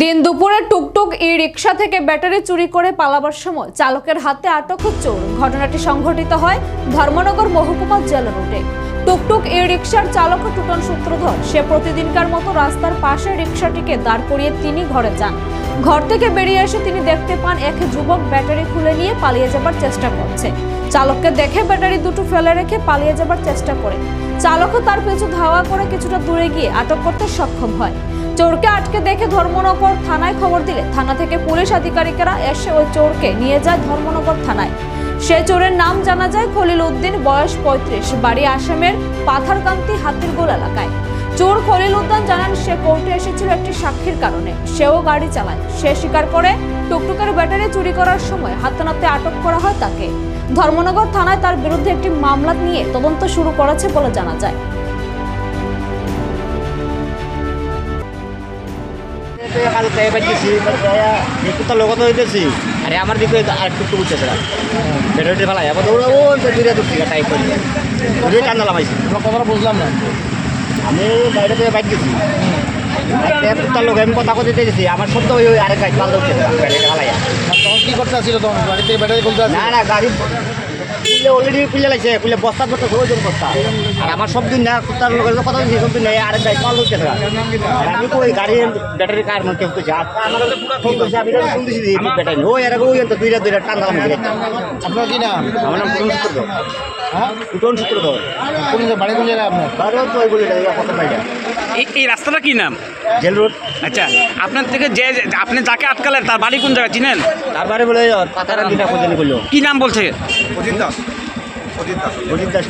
দিন দুপুরে টুকটুক ই রিক্সা থেকে ব্যাটারি চুরি করে পালাবার সময় চালকের হাতে আটক চোর। ঘটনাটি সংঘটিত হয় ধর্মনগর মহকুমা জেল রুটে টুকটুক ই রিক্সার চালক টুটন সূত্রধর, সে প্রতিদিনকার মতো রাস্তার পাশে রিক্সাটিকে দাঁড় করিয়ে তিনি ঘরে যান। ঘর থেকে বেরিয়ে এসে তিনি দেখতে পান এক যুবক ব্যাটারি খুলে নিয়ে পালিয়ে যাবার চেষ্টা করছে। চালককে দেখে ব্যাটারি দুটো ফেলে রেখে পালিয়ে যাবার চেষ্টা করে। চালকও তার পিছু ধাওয়া করে কিছুটা দূরে গিয়ে আটক করতে সক্ষম হয়। চোরকে আটকে দেখে ধর্মনগর থানায় খবর দিলে। থানা থেকে পুলিশ আধিকারিকেরা এসে ওই চোরকে নিয়ে যায় ধর্মনগর থানায়। সে চোরের নাম জানা যায় খলিল উদ্দিন, বয়স পঁয়ত্রিশ, বাড়ি আসামের পাথারকান্তি হাতিরগোল এলাকায়। চোর খলিল উদ্দিন জানান, সে কোর্টে এসেছিল একটি সাক্ষীর কারণে। সেও গাড়ি চালায়। সে স্বীকার করে টুকটুকের ব্যাটারি চুরি করার সময় হাতে আটক করা হয় তাকে। ধর্মনগর থানায় তার বিরুদ্ধে একটি মামলা নিয়ে তদন্ত শুরু করেছে বলে জানা যায়। কাল গায়ে বাজতেছি একটু লগত হইতেছি আরে আমার দিকে আর একটু উঠতেছে না বেরোতে ফেলাই আবার দৌড়াবো দূরে দূর থেকে টাইপ করি। দূরে টান্না লামাইছি তোমার কথাটা বুঝলাম না। আমি বাইরে থেকে বাইক গেছি। কুত্তার লোক আমি কথা কথা দিতেছি আমার শব্দ ওই আরেক গাছ পাল উঠতেছে বেড়ে ফেলাই আর তখন কি করতে আসছিল তখন? গাড়ি ব্যাটারি খুলতে না না গাড়ি খুলে অলরেডি খুলে লাগছে খুলে বস্তা বস্তা ওজন বস্তা। আর আমার সব দিন না কুত্তার লোকের কথা দিচ্ছি সব দিন নেই আরেক গাছ পাল উঠতেছে আর আমি তো ওই গাড়ি ব্যাটারি কার মধ্যে আর ফোন করছে আমি শুনতেছি ব্যাটারি ওই এর আগে ওই তো দুইটা দুইটা টান দাম আপনার কি নাম? আমার নাম কুটন সূত্র হ্যাঁ? কুটন সূত্র কোন বাড়ি কোন আপনার? বারো তো কত পাইটা এই রাস্তাটা কি নাম? Jail road. আচ্ছা আপনার থেকে যে আপনি যাকে আটকালেন তার বাড়ি কোন জায়গায় চিনেন? তার বাড়ি বলে কি নাম বলছে? অজিত কি নাম বলছে অজিত দাস